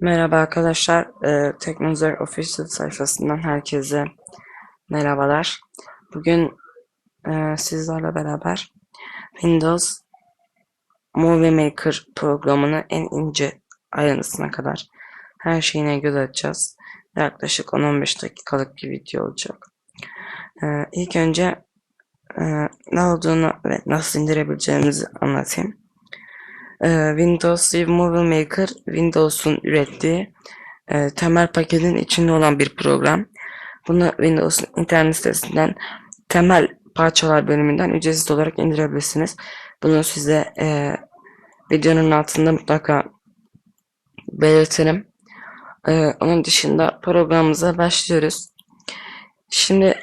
Merhaba arkadaşlar, e, Teknozer Official sayfasından herkese merhabalar. Bugün e, sizlerle beraber Windows Movie Maker programını en ince ayrıntısına kadar her şeyine göz atacağız. Yaklaşık 10-15 dakikalık bir video olacak. E, ilk önce e, ne olduğunu ve nasıl indirebileceğimizi anlatayım. Ee, Windows Movie Maker Windows'un ürettiği e, temel paketin içinde olan bir program. Bunu Windows'un internet sitesinden temel parçalar bölümünden ücretsiz olarak indirebilirsiniz. Bunu size e, videonun altında mutlaka belirtirim. E, onun dışında programımıza başlıyoruz. Şimdi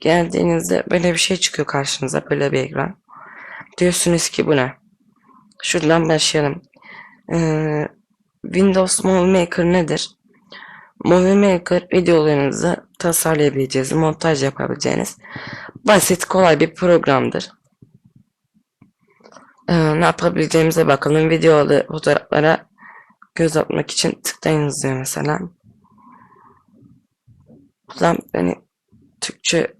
geldiğinizde böyle bir şey çıkıyor karşınıza böyle bir ekran. Diyorsunuz ki bu ne? Şuradan başlayalım. Ee, Windows Movie Maker nedir? Movie Maker videolarınızı tasarlayabileceğiniz, montaj yapabileceğiniz basit, kolay bir programdır. Ee, ne yapabileceğimize bakalım. Videolu fotoğraflara göz atmak için tıklayınız diyor mesela. Buradan beni Türkçe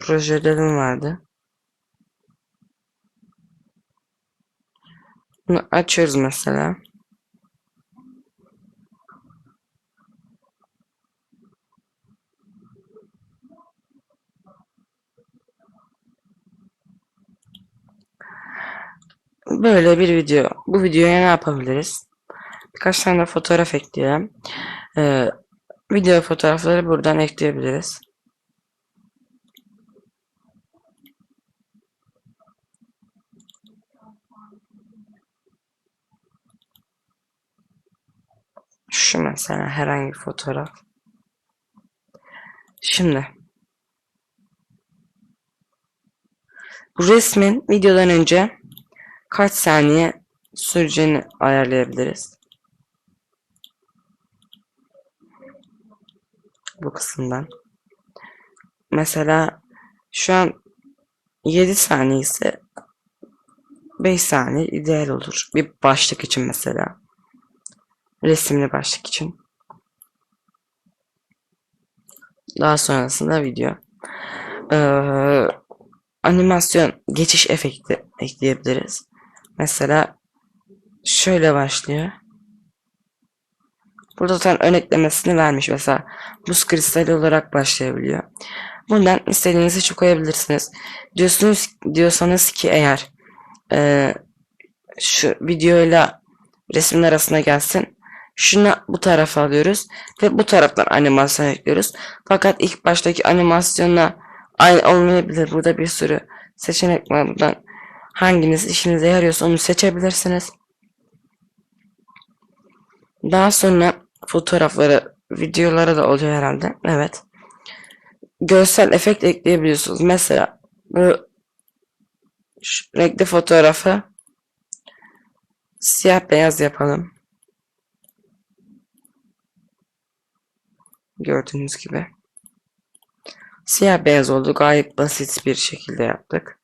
projelerim vardı. Bunu açıyoruz mesela. Böyle bir video. Bu videoya ne yapabiliriz? Birkaç tane fotoğraf ekleyelim. Ee, video fotoğrafları buradan ekleyebiliriz. Şu mesela herhangi bir fotoğraf. Şimdi bu resmin videodan önce kaç saniye süreceğini ayarlayabiliriz. Bu kısımdan. Mesela şu an 7 saniye ise 5 saniye ideal olur. Bir başlık için mesela. Resimli başlık için. Daha sonrasında video. Ee, animasyon geçiş efekti ekleyebiliriz. Mesela şöyle başlıyor. Burada zaten ön eklemesini vermiş mesela. Buz kristali olarak başlayabiliyor. Bundan istediğinizi çok koyabilirsiniz. Diyorsunuz diyorsanız ki eğer e, şu videoyla resmin arasına gelsin. Şunu bu tarafa alıyoruz ve bu taraftan animasyon ekliyoruz. Fakat ilk baştaki animasyonla aynı olmayabilir. Burada bir sürü seçenek var. Buradan hanginiz işinize yarıyorsa onu seçebilirsiniz. Daha sonra fotoğrafları, videolara da oluyor herhalde. Evet. Görsel efekt ekleyebiliyorsunuz. Mesela bu renkli fotoğrafı siyah beyaz yapalım. Gördüğünüz gibi. Siyah beyaz oldu. Gayet basit bir şekilde yaptık.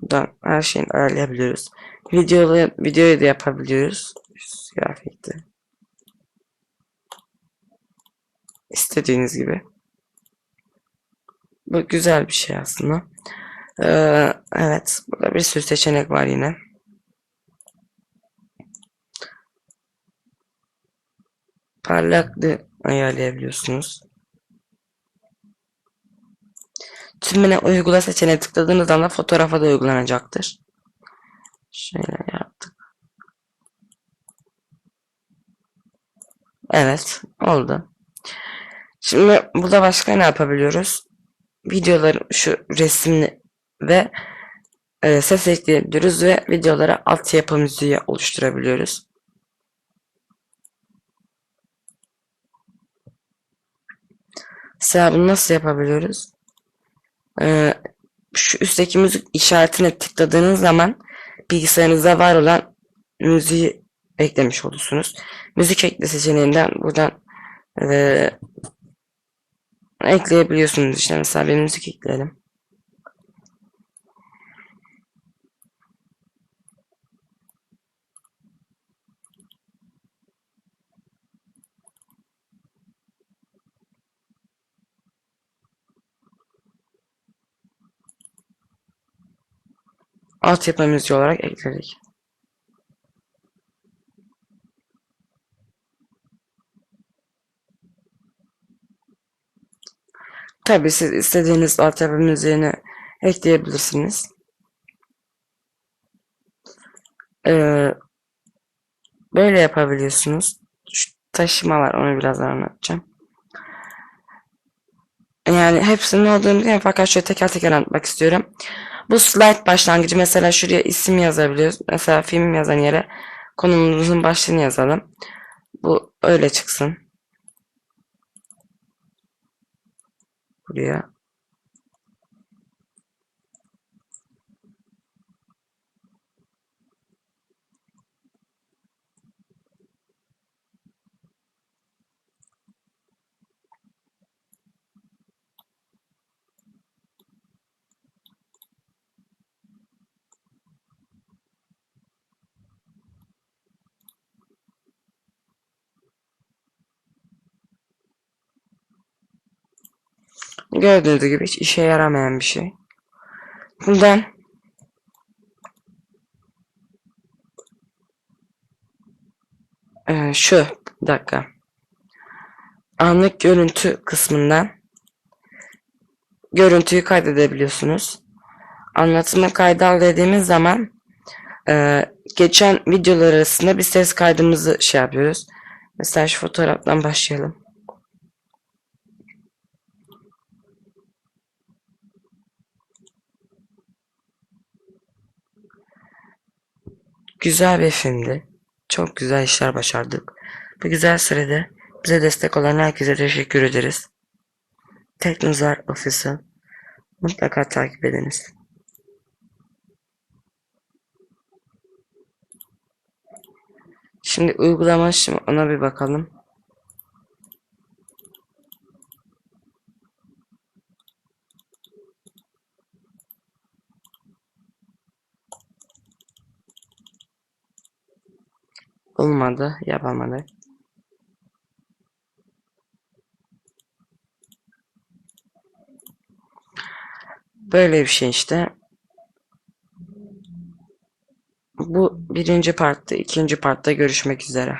Buradan her şeyi ayarlayabiliyoruz. Videoyu, videoyu da yapabiliyoruz. Efekti. İstediğiniz gibi. Bu güzel bir şey aslında. Ee, evet. Burada bir sürü seçenek var yine. Parlaklığı ayarlayabiliyorsunuz. Tümüne uygula seçeneğine tıkladığınız anda fotoğrafa da uygulanacaktır. Şöyle yaptık. Evet, oldu. Şimdi burada başka ne yapabiliyoruz? Videoları şu resimli ve e, ses ekleyebiliyoruz ve videolara altyapı müziği oluşturabiliyoruz. Mesela bunu nasıl yapabiliyoruz? Ee, şu üstteki müzik işaretine tıkladığınız zaman bilgisayarınızda var olan müziği eklemiş olursunuz. Müzik ekle seçeneğinden buradan e, ekleyebiliyorsunuz işte mesela bir müzik ekleyelim. Altyapı müziği olarak ekledik. Tabii siz istediğiniz altyapı müziğini ekleyebilirsiniz. Ee, böyle yapabiliyorsunuz. Şu taşıma var onu birazdan anlatacağım. Yani hepsinin olduğunu bilmiyorum fakat şöyle teker teker anlatmak istiyorum. Bu slide başlangıcı mesela şuraya isim yazabiliyoruz. Mesela film yazan yere konumuzun başlığını yazalım. Bu öyle çıksın. Buraya. Gördüğünüz gibi hiç işe yaramayan bir şey. Buradan Ee, şu bir dakika. Anlık görüntü kısmından görüntüyü kaydedebiliyorsunuz. Anlatımı kayda al dediğimiz zaman e, geçen videolar arasında bir ses kaydımızı şey yapıyoruz. Mesela şu fotoğraftan başlayalım. Güzel bir filmdi. Çok güzel işler başardık. Bu güzel sürede bize destek olan herkese teşekkür ederiz. Teknozar Official mutlaka takip ediniz. Şimdi uygulama şimdi ona bir bakalım. Olmadı, yapamadık. Böyle bir şey işte. Bu birinci partta, ikinci partta görüşmek üzere.